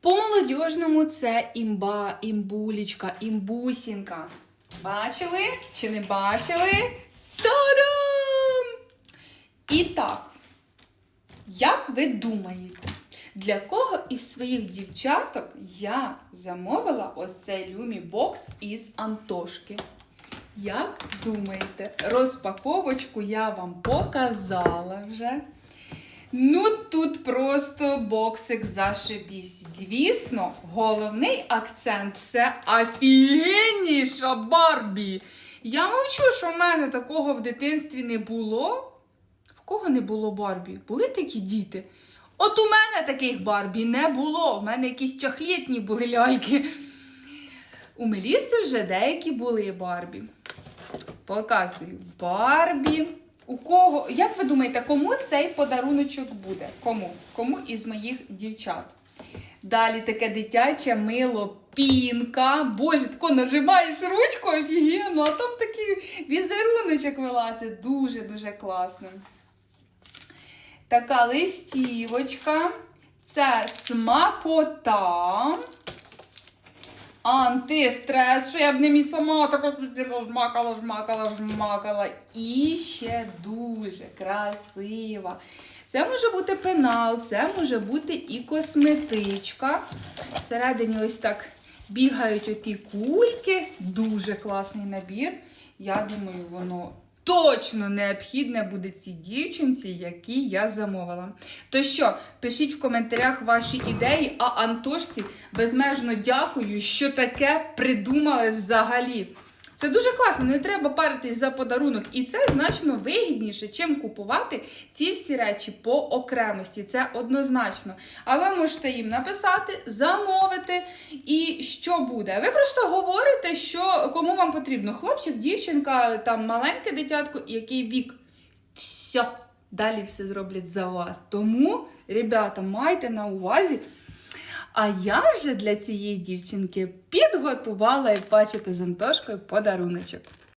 По молодіжному це імба, імбулічка, імбусінка. Бачили чи не бачили? Та-дам! І так, як ви думаєте, для кого із своїх дівчаток я замовила ось цей люмі бокс із Антошки? Як думаєте, розпаковочку я вам показала вже. Ну тут просто боксик зашибісь. Звісно, головний акцент це офігенніша Барбі. Я мовчу, що в мене такого в дитинстві не було. В кого не було Барбі? Були такі діти? От у мене таких Барбі не було. У мене якісь чахлітні були ляльки. У Меліси вже деякі були Барбі. Показую Барбі. У кого, як ви думаєте, кому цей подаруночок буде? Кому? Кому із моїх дівчат? Далі таке дитяче мило пінка. Боже, тако нажимаєш ручку офігенно, а там такий візеруночок вилазить. Дуже-дуже класно. Така листівочка. Це смакота. Антистрес, що я б міг сама так жмакала, жмакала, жмакала. І ще дуже красива. Це може бути пенал, це може бути і косметичка. Всередині ось так бігають оті кульки. Дуже класний набір. Я думаю, воно точно необхідне буде цій дівчинці, які я замовила. То що, пишіть в коментарях ваші ідеї, а Антошці безмежно дякую, що таке придумали взагалі. Це дуже класно, не треба паритись за подарунок. І це значно вигідніше, чим купувати ці всі речі по окремості. Це однозначно. А ви можете їм написати, замовити. І що буде? Ви просто говорите, що кому вам потрібно. Хлопчик, дівчинка, там маленьке дитятко, який вік. Все, далі все зроблять за вас. Тому, ребята, майте на увазі. А я вже для цієї дівчинки підготувала і бачите з Антошкою подаруночок.